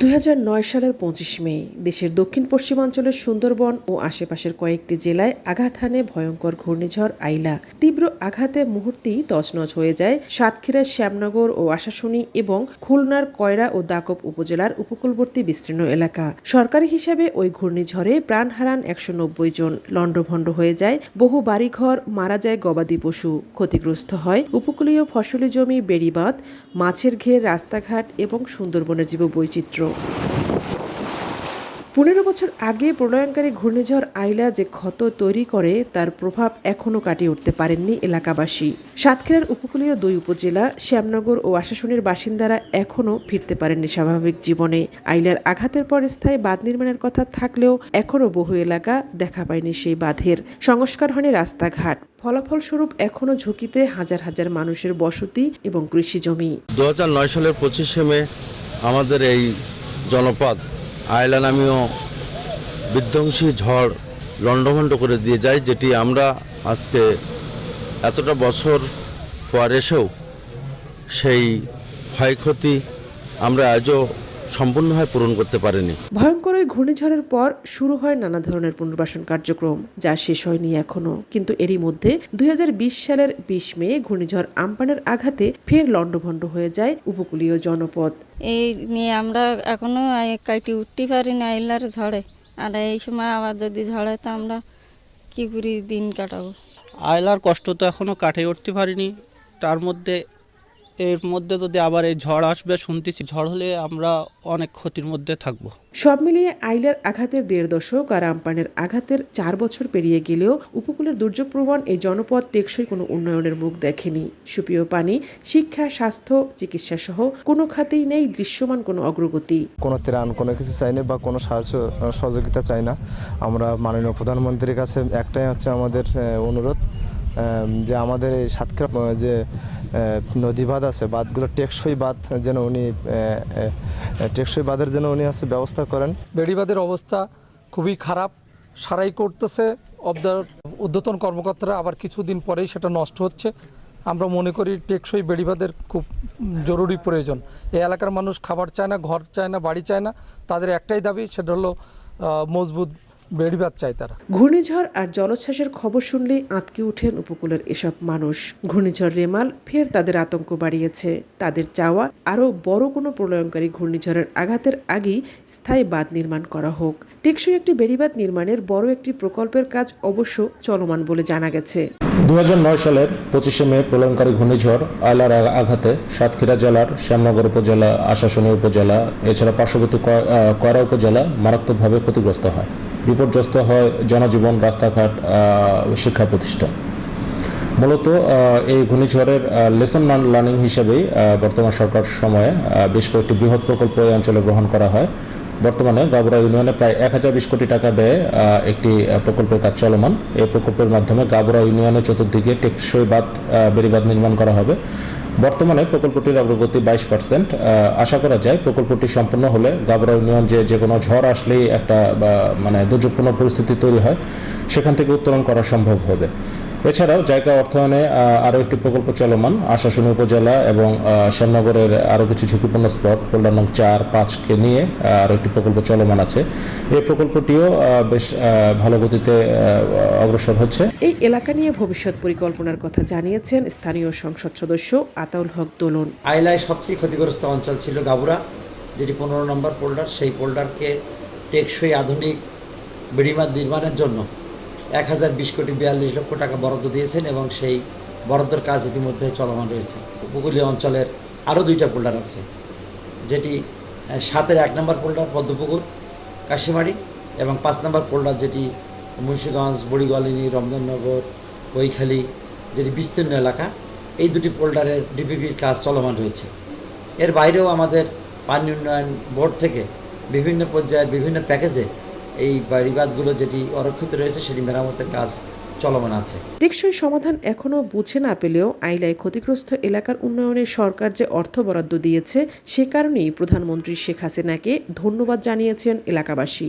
দুই হাজার নয় সালের পঁচিশ মে, দেশের দক্ষিণ পশ্চিমাঞ্চলের সুন্দরবন ও আশেপাশের কয়েকটি জেলায় আঘাত হানে ভয়ঙ্কর ঘূর্ণিঝড় আইলা। তীব্র আঘাতে মুহূর্তেই তছনছ হয়ে যায় সাতক্ষীরার শ্যামনগর ও আশাশুনি এবং খুলনার কয়রা ও দাকব উপজেলার উপকূলবর্তী বিস্তীর্ণ এলাকা। সরকারি হিসাবে ওই ঘূর্ণিঝড়ে প্রাণ হারান একশো নব্বই জন। লণ্ডভণ্ড হয়ে যায় বহু বাড়িঘর, মারা যায় গবাদি পশু। ক্ষতিগ্রস্ত হয় উপকূলীয় ফসলি জমি, বেড়িবাঁধ, মাছের ঘের, রাস্তাঘাট এবং সুন্দরবনের জীববৈচিত্র্য। পনেরো বছর আগে প্রলয়ঙ্কারী ঘূর্ণিঝড় আইলা যে ক্ষত তৈরি করে, তার প্রভাব এখনও কাটিয়ে উঠতে পারেননি এলাকাবাসী। সাতক্ষীরার উপকূলীয় দুই উপজেলা, শ্যামনগর ও আশাশুনির বাসিন্দারা এখনও ফিরতে পারেননি স্বাভাবিক জীবনে। আইলার আঘাতের পর স্থায়ী বাঁধ নির্মাণের কথা থাকলেও এখনও বহু এলাকা দেখা পায়নি সেই বাঁধের। সংস্কার হয়নি রাস্তাঘাট। ফলাফলস্বরূপ এখনও ঝুঁকিতে হাজার হাজার মানুষের বসতি এবং কৃষি জমি। দু হাজার নয় সালের পঁচিশে মে আমাদের এই জনপদ, আয়লা নামীয় বিধ্বংসী ঝড় লণ্ডভণ্ড করে দিয়ে যায়, যেটি আমরা আজকে এতটা বছর পর এসেও সেই ক্ষয়ক্ষতি আমরা আজও সম্পূর্ণভাবে পূরণ করতে পারেনি। ভয়ঙ্কর ওই ঘূর্ণিঝড়ের পর শুরু হয় নানা ধরনের পুনর্বাসন কার্যক্রম যা শেষ হয়নি এখনও। কিন্তু এরই মধ্যে দু হাজার বিশ সালের বিশ মে ঘূর্ণিঝড় আমপানের আঘাতে ফের লণ্ডভণ্ড হয়ে যায় উপকূলীয় জনপদ। এই নিয়ে আমরা এখনও কাটি উঠতে পারি না আইলার ঝড়ে। আর এই সময় আবার যদি ঝড়ে তো আমরা কি করি দিন কাটাবো? আয়লার কষ্ট তো এখনও কাটিয়ে উঠতে পারিনি। তার মধ্যে এর মধ্যে যদি আবার এই ঝড় আসবে শুনতেছি ঝড় হলে আমরা অনেক ক্ষতির মধ্যে থাকব। সব মিলিয়ে আইলার আঘাতের দেড় দশক আর আমপানের আঘাতের চার বছর পেরিয়ে গেলেও উপকূলের দুর্যোগ দুর্যোগপ্রবণ এই জনপদ টেকসই কোনো উন্নয়নের মুখ দেখেনি। সুপ্রিয় পানি শিক্ষা স্বাস্থ্য চিকিৎসা সহ কোনো খাতেই নেই দৃশ্যমান কোনো অগ্রগতি। কোনো ত্রাণ কোনো কিছু চাই না বা কোনো সাহায্য সহযোগিতা চাই না। আমরা মাননীয় প্রধানমন্ত্রীর কাছে একটাই হচ্ছে আমাদের অনুরোধ যে আমাদের এই সাতক্ষীরা যে নদী বাঁধ আছে, বাঁধগুলো টেকসই বাঁধ যেন উনি টেকসই বাঁধের যেন উনি হচ্ছে ব্যবস্থা করেন। বেড়িবাঁধের অবস্থা খুবই খারাপ, সারাই করতেছে, অবদার উদ্যতন কর্মকর্তারা আবার কিছুদিন পরেই সেটা নষ্ট হচ্ছে। আমরা মনে করি টেকসই বেড়িবাঁধের খুব জরুরি প্রয়োজন। এই এলাকার মানুষ খাবার চায় না, ঘর চায় না, বাড়ি চায় না, তাদের একটাই দাবি, সেটা হলো মজবুত বেড়িবাঁধ চায় তারা। ঘূর্ণিঝড় আর জলোচ্ছ্বাসের খবর শুনলেই আঁতকে উঠেন উপকূলের এসব মানুষ। ঘূর্ণিঝড় রেমাল ফের তাদের আতঙ্ক বাড়িয়েছে। তাদের চাওয়া আরও বড় কোনো প্রলয়ঙ্কারী ঘূর্ণিঝড়ের আঘাতের আগেই স্থায়ী বাঁধ নির্মাণ করা হোক। টেকসই একটি বেড়িবাঁধ নির্মাণের বড় একটি প্রকল্পের কাজ অবশ্য চলমান বলে জানা গেছে। দু হাজার নয় সালের পঁচিশে মে প্রলয়ঙ্কারী ঘূর্ণিঝড় আয়লার আঘাতে সাতক্ষীরা জেলার শ্যামনগর উপজেলা আশাশুনি উপজেলা এছাড়া পার্শ্ববর্তী ক- আহ, কয়রা উপজেলা মারাত্মকভাবে ক্ষতিগ্রস্ত হয়। বিপর্যস্ত হয় জনজীবন, রাস্তাঘাট শিক্ষা প্রতিষ্ঠান। মূলত এই ঘূর্ণিঝড়ের লেসন লার্নিং হিসেবেই বর্তমান সরকার সময়ে বেশ কয়েকটি বৃহৎ প্রকল্প এই অঞ্চলে গ্রহণ করা হয়। বর্তমানে গাবরা ইউনিয়নে প্রায় এক হাজার বিশ কোটি টাকা ব্যয়ে একটি প্রকল্পের কাজ চলমান। এই প্রকল্পের মাধ্যমে গাবরা ইউনিয়নের চতুর্দিকে টেকসই বাঁধ আহ, বেড়িবাঁধ নির্মাণ করা হবে। বর্তমানে প্রকল্পটির অগ্রগতি বাইশ পার্সেন্ট। আশা করা যায় প্রকল্পটি সম্পন্ন হলে গাবরা ইউনিয়ন যে যে কোনো ঝড় আসলেই একটা মানে দুর্যোগপূর্ণ পরিস্থিতি তৈরি হয় সেখান থেকে উত্তরণ করা সম্ভব হবে। এছাড়াও জায়গা অর্থায়নে আরও একটি প্রকল্প চলমান আশাশুনি উপজেলা এবং শ্যামনগরের আরও কিছু ঝুঁকিপূর্ণ স্পট পোল্ডার নং চার পাঁচকে নিয়ে আরও একটি প্রকল্প চলমান আছে। এই প্রকল্পটিও বেশ ভালো গতিতে অগ্রসর হচ্ছে। এই এলাকা নিয়ে ভবিষ্যৎ পরিকল্পনার কথা জানিয়েছেন স্থানীয় সংসদ সদস্য আতাউল হক দোলন। আইলায় সবচেয়ে ক্ষতিগ্রস্ত অঞ্চল ছিল গাবুরা যেটি পনেরো নম্বর পোল্ডার। সেই পোল্ডারকে টেকসই আধুনিক বেড়িমাদ নির্মাণের জন্য এক হাজার বিশ কোটি বিয়াল্লিশ লক্ষ টাকা বরাদ্দ দিয়েছেন এবং সেই বরাদ্দর কাজ ইতিমধ্যে চলমান রয়েছে। উপকূলীয় অঞ্চলের আরও দুইটা পোল্ডার আছে, যেটি সাতের এক নম্বর পোল্ডার পদ্মপুকুর কাশিমারি এবং পাঁচ নম্বর পোল্ডার যেটি মুন্সিগঞ্জ, বুড়িগলিনী, রমজাননগর, বৈখালী যেটি বিস্তীর্ণ এলাকা, এই দুটি পোল্ডারের ডিপিপির কাজ চলমান রয়েছে। এর বাইরেও আমাদের পানি উন্নয়ন বোর্ড থেকে বিভিন্ন পর্যায়ের বিভিন্ন প্যাকেজে এই বাড়িবাদগুলো যেটি অরক্ষিত রয়েছে, সেটি মেরামতের কাজ চলমান আছে। টেকসই সমাধান এখনও বুঝে না পেলেও আইলায় ক্ষতিগ্রস্ত এলাকার উন্নয়নে সরকার যে অর্থ বরাদ্দ দিয়েছে, সে কারণেই প্রধানমন্ত্রী শেখ হাসিনাকে ধন্যবাদ জানিয়েছেন এলাকাবাসী।